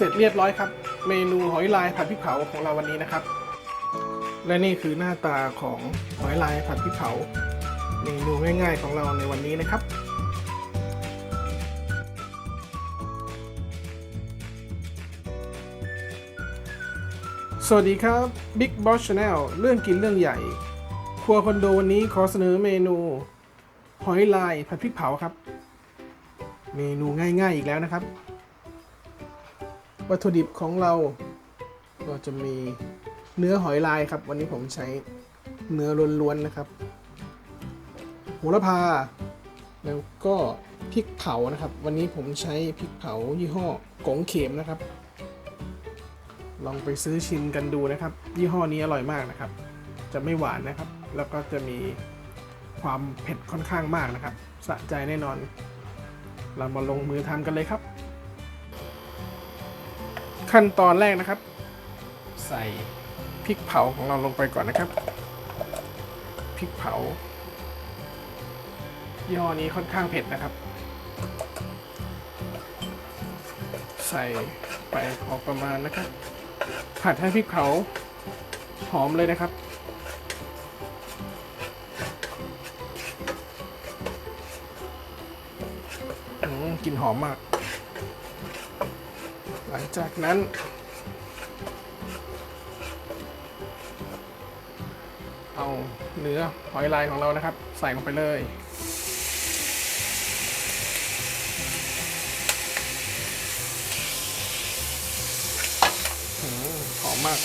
เสร็จเรียบร้อยครับ เมนูหอยลายผัดพริกเผาของเราวันนี้นะครับ และนี่คือหน้าตาของหอยลายผัดพริกเผา เมนูง่าย ๆ ของเราในวันนี้นะครับสวัสดีครับ Big Boss Channel เรื่องกินเรื่องใหญ่ ครัวคอนโดวันนี้ขอเสนอเมนูหอยลายผัดพริกเผาครับ เมนูง่ายๆอีกแล้วนะครับ วัตถุดิบของเราก็จะมีเนื้อหอยลายครับ วันนี้ผมใช้เนื้อล้วนๆนะครับโหระพา แล้วก็พริกเผานะครับ วันนี้ผมใช้พริกเผายี่ห้อกงเข็มนะครับ ลองไปซื้อชิมกันดูนะครับ ยี่ห้อนี้อร่อยมากนะครับ จะไม่หวานนะครับ แล้วก็จะมีความเผ็ดค่อนข้างมากนะครับ สะใจแน่นอน เรามาลงมือทำกันเลยครับ ขั้นตอนแรกนะครับ ใส่พริกเผาของเราลงไปก่อนนะครับพริกเผายี่ห้อนี้ค่อนข้างเผ็ดนะครับ ใส่ไปพอประมาณนะครับ ผัดให้พริกเผาหอมเลยนะครับอืมกลิ่นหอมมาก หลังจากนั้น เอาเนื้อหอยลายของเรานะครับ ใส่ลงไปเลยหอมมาก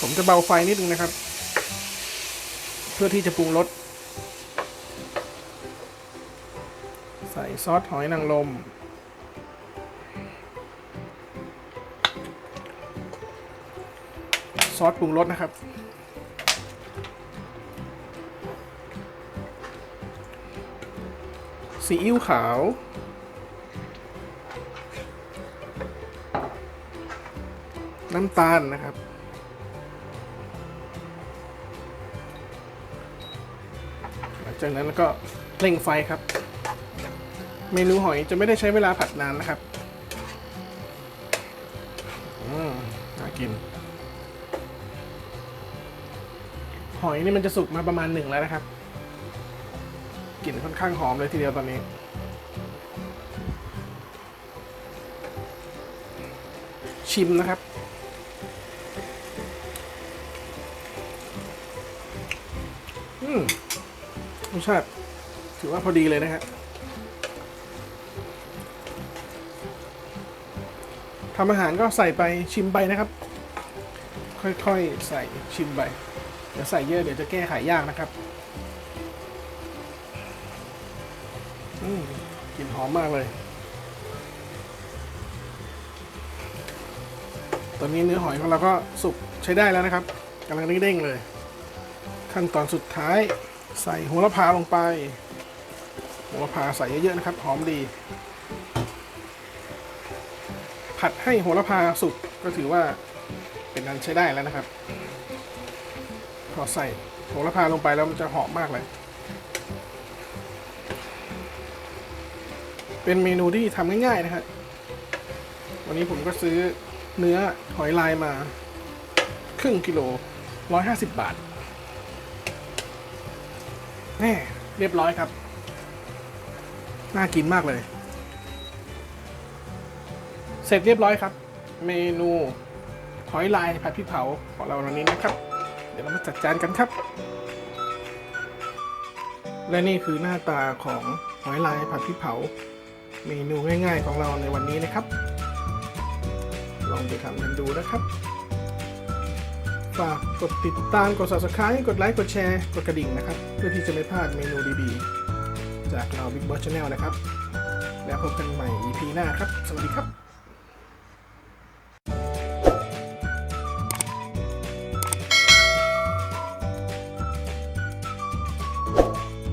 ผมจะเบาไฟนิดนึงนะครับ เพื่อที่จะปรุงรสใส่ซอสหอยนางรม ซอสปรุงรสนะครับ ซีอิ๊วขาว น้ำตาลนะครับ หลังจากนั้นก็เร่งไฟครับ เมนูหอยจะไม่ได้ใช้เวลาผัดนานนะครับ อืมน่ากิน หอยนี่มันจะสุกมาประมาณหนึ่งแล้วนะครับกลิ่นค่อนข้างหอมเลยทีเดียวตอนนี้ ชิมนะครับ อืมรสชาติถือว่าพอดีเลยนะฮะทำอาหารก็ใส่ไปชิมไปนะครับ ค่อยๆ ใส่ชิมไป เดี๋ยวใส่เยอะเดี๋ยวจะแก้ไขยากนะครับอืมกลิ่นหอมมากเลย ตอนนี้เนื้อหอยของเราก็สุกใช้ได้แล้วนะครับกำลังเด้งๆเลย ขั้นตอนสุดท้ายใส่โหระพาลงไปโหระพาใส่เยอะๆนะครับ หอมดี ผัดให้โหระพาสุกก็ถือว่าเป็นนั้นใช้ได้แล้วนะครับ อใส่โหระพาลงไปแล้วมันจะหอมมากเลย เป็นเมนูที่ทำง่ายๆนะครับวันนี้ผมก็ซื้อเนื้อหอยลายมา ครึ่งกิโลร้อยห้าสิบบาทแน่เรียบร้อยครับ น่ากินมากเลย เสร็จเรียบร้อยครับ เมนูหอยลายผัดพริกเผาของเราวันนี้นะครับ ดี๋ยวเรามาจัดจานกันครับ และนี่คือหน้าตาของหอยลายผัดพริกเผา เมนูง่าย ๆ ของเราในวันนี้นะครับ ลองไปทำกันดูนะครับฝากกดติดตามกด subscribe กดไลค์กดแชร์กดกระดิ่งนะครับ เพื่อที่จะไม่พลาดเมนูดีๆ จากเรา Big Boss Channel นะครับ แล้วพบกันใหม่ EP หน้าครับ สวัสดีครับ